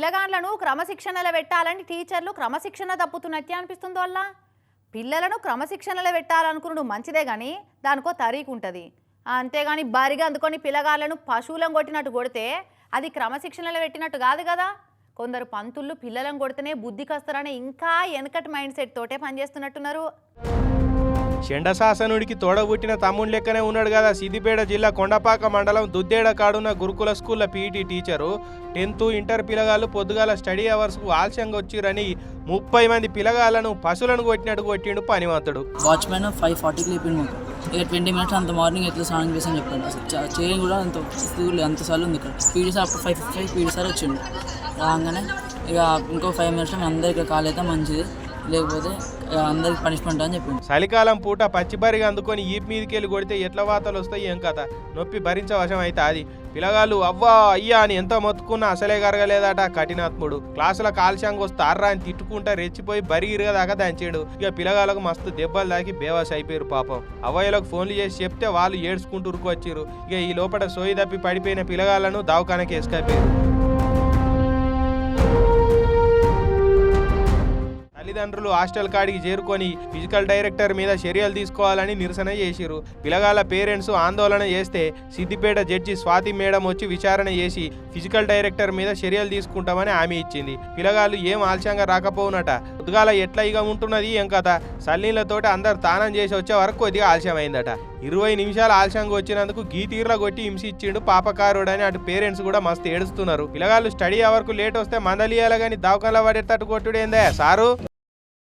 పిల్లగాండ్లను క్రమశిక్షణలో పెట్టాలని టీచర్లు క్రమశిక్షణ తప్పుతున్నట్టే అనిపిస్తుంది వల్ల పిల్లలను క్రమశిక్షణలో పెట్టాలనుకున్నాడు మంచిదే కానీ దానికో తరీకు ఉంటుంది అంతేగాని భారీగా అందుకొని పిల్లగాళ్ళను పశువులను కొట్టినట్టు కొడితే అది క్రమశిక్షణలో పెట్టినట్టు కాదు కదా? కొందరు పంతుళ్ళు పిల్లలను కొడితేనే బుద్ధికి వస్తారని ఇంకా వెనకటి మైండ్ సెట్ తోటే పనిచేస్తున్నట్టున్నారు. షండశాసనుడికి తోడబుట్టిన తమ్ముడు లెక్కనే ఉన్నాడు కదా. సిద్దిపేట జిల్లా కొండపాక మండలం దుద్దేడ కాడున్న గురుకుల స్కూల్ల పీఈటీ టీచరు. టెన్త్ ఇంటర్ పిల్లగాళ్ళు పొద్దుగాల స్టడీ అవర్స్కు ఆలస్యంగా వచ్చిరని ముప్పై మంది పిల్లగాళ్ళను పశువులను కొట్టినట్టు కొట్టిండు పనివంతుడు వాచ్మెన్ ఫైవ్ ఫార్టీకి లేపిండు ఇక ట్వంటీ మినిట్స్ అంత మార్నింగ్ ఎట్లా స్నానం చేసాను చెప్పాను అసలు చేయని కూడా అంత అంత సార్లు ఉంది ఇక్కడ. పీడీ సార్ అప్పుడు five fifty five PD sir వచ్చిండు. రాగానే ఇక ఇంకో ఫైవ్ మినిట్స్ అందరికీ కాలేదా మంచిది. లేకపోతే అందరికి పనిష్మెంట్ అని చెప్పింది చలికాలం పూట పచ్చిబరిగా అందుకొని ఈ మీదకి వెళ్ళి కొడితే ఎట్ల వాతలు వస్తాయి ఏం కథ? నొప్పి భరించవశం అయితే అది. పిల్లగాళ్ళు అవ్వా అయ్యా అని ఎంత మొత్తుకున్నా అసలే కరగలేదట కఠినాత్ముడు. క్లాసుల కాల్షంగా వస్తారా అని తిట్టుకుంటా రెచ్చిపోయి బరిగిరగదాకా దంచాడు. ఇక పిల్లగాళ్ళకు మస్తు దెబ్బలు దాకి బేవాస్ అయిపోయారు పాపం. అవ్వయ్యలకు ఫోన్లు చేసి చెప్తే వాళ్ళు ఏడ్చుకుంటూ ఉరుకొచ్చారు ఇక ఈ లోపల సోయి తప్పి పడిపోయిన పిల్లగాళ్ళను దవాఖానకి ఎస్కైపోయారు తల్లిదండ్రులు హాస్టల్ కాడికి చేరుకొని ఫిజికల్ డైరెక్టర్ మీద చర్యలు తీసుకోవాలని నిరసన చేసిరు పిల్లగాళ్ళ పేరెంట్స్ ఆందోళన చేస్తే సిద్దిపేట జడ్జి స్వాతి మేడం వచ్చి విచారణ చేసి ఫిజికల్ డైరెక్టర్ మీద చర్యలు తీసుకుంటామని హామీ ఇచ్చింది. పిల్లగాళ్ళు ఏం ఆలస్యంగా రాకపోవునట? ఉద్గాల ఎట్లా ఇక ఉంటున్నది ఏం కథ? సల్లీలతోటి అందరు తానం చేసి వచ్చే వరకు కొద్దిగా ఆలస్యమైందట. ఇరవై నిమిషాలు ఆలస్యంగా వచ్చినందుకు గీతీర్ల కొట్టి హింసిచ్చిండు పాపకారుడని అటు పేరెంట్స్ కూడా మస్తు ఏడుస్తున్నారు. పిల్లగాళ్ళు స్టడీ అవర్కు లేట్ వస్తే మందలియాల కానీ దావకంలో పడేటట్టు కొట్టుడేందే సారు?